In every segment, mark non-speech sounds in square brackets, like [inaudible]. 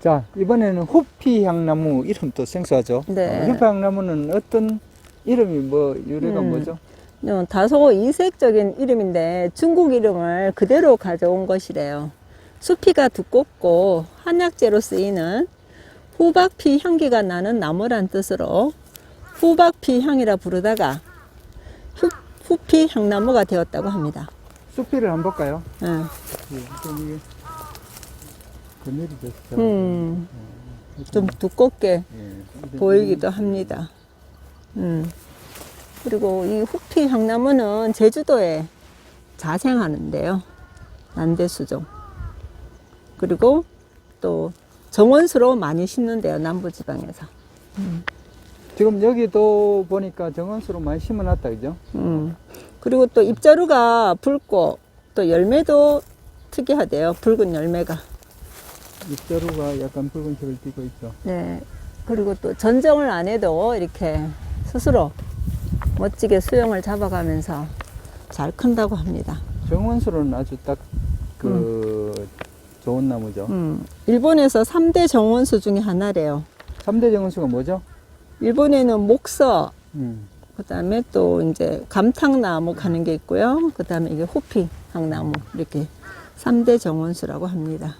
자, 이번에는 후피 향나무 이름도 생소하죠? 네. 어, 후피 향나무는 어떤 이름이 뭐 유래가 음. 뭐죠? 어, 다소 이색적인 이름인데 중국 이름을 그대로 가져온 것이래요. 수피가 두껍고 한약재로 쓰이는 후박피 향기가 나는 나무란 뜻으로 후박피 향이라 부르다가 후, 후피 향나무가 되었다고 합니다. 숲피를 한번 볼까요? 응. 예, 좀 이게 그늘이 됐죠. 음, 좀 두껍게 예. 보이기도 합니다. 음. 그리고 이 후피 향나무는 제주도에 자생하는데요. 난대수종. 그리고 또 정원수로 많이 심는데요. 남부지방에서. 지금 여기도 보니까 정원수로 많이 심어놨다, 그죠? 음. 그리고 또 잎자루가 붉고 또 열매도 특이하대요. 붉은 열매가. 잎자루가 약간 붉은색을 띠고 있죠. 네. 그리고 또 전정을 안 해도 이렇게 스스로 멋지게 수영을 잡아가면서 잘 큰다고 합니다. 정원수로는 아주 딱그 좋은 나무죠. 음, 일본에서 3대 정원수 중에 하나래요. 삼대 정원수가 뭐죠? 일본에는 목서, 음. 그 다음에 또 이제 감탕나무 가는 게 있고요. 그 다음에 이게 호피 향나무 이렇게 3대 정원수라고 합니다.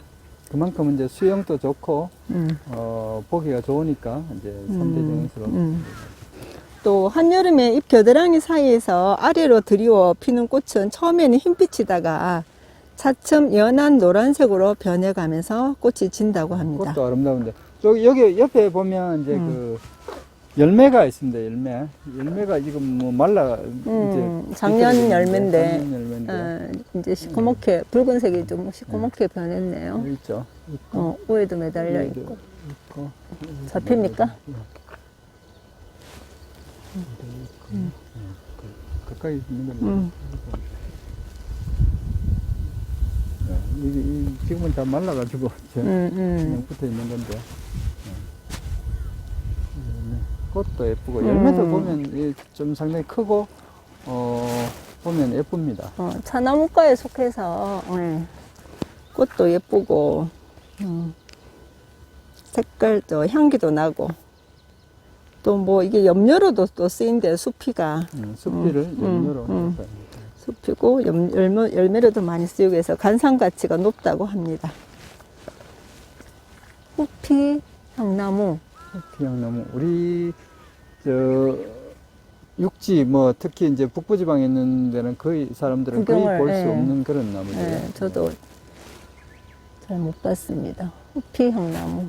그만큼 이제 수영도 좋고 음, 어, 보기가 좋으니까 이제 삼대 음, 정원수로 음. 또 한여름에 잎 겨드랑이 사이에서 아래로 드리워 피는 꽃은 처음에는 흰빛이다가 차츰 연한 노란색으로 변해가면서 꽃이 진다고 합니다. 꽃도 아름다운데 여기 여기 옆에 보면 이제 음. 그 열매가 있습니다. 열매 열매가 지금 뭐 말라 음, 이제 작년 열매인데. 작년 열매인데 어, 이제 시커멓게 붉은색이 좀 시커멓게 변했네요. 여기 있죠. 있고, 어, 우에도 매달려 여기도 있고. 있고. 잡힙니까? 음. 가까이 있는 건데. 음. 네, 이, 지금은 다 말라가지고 [laughs] 저 음, 그냥 음. 붙어 있는 건데. 네. 네, 꽃도 예쁘고 열매도 음. 보면 이좀 상당히 크고 어 보면 예쁩니다. 어, 차나무과에 속해서 음, 꽃도 예쁘고 음, 색깔도 향기도 나고 또 뭐 이게 염료로도 또 쓰인대 수피가 음, 숲비를 음, 열매로 음. 해서 수피고 염, 열매, 열매로도 많이 쓰이고 해서 간상 가치가 높다고 합니다. 호피 향나무 피양나무 우리 저 육지 뭐 특히 이제 북부 지방에 있는 데는 거의 사람들은 거의 구경을, 볼수 예. 없는 그런 나무죠. 네, 저도 잘 못 봤습니다. 호피 향 나무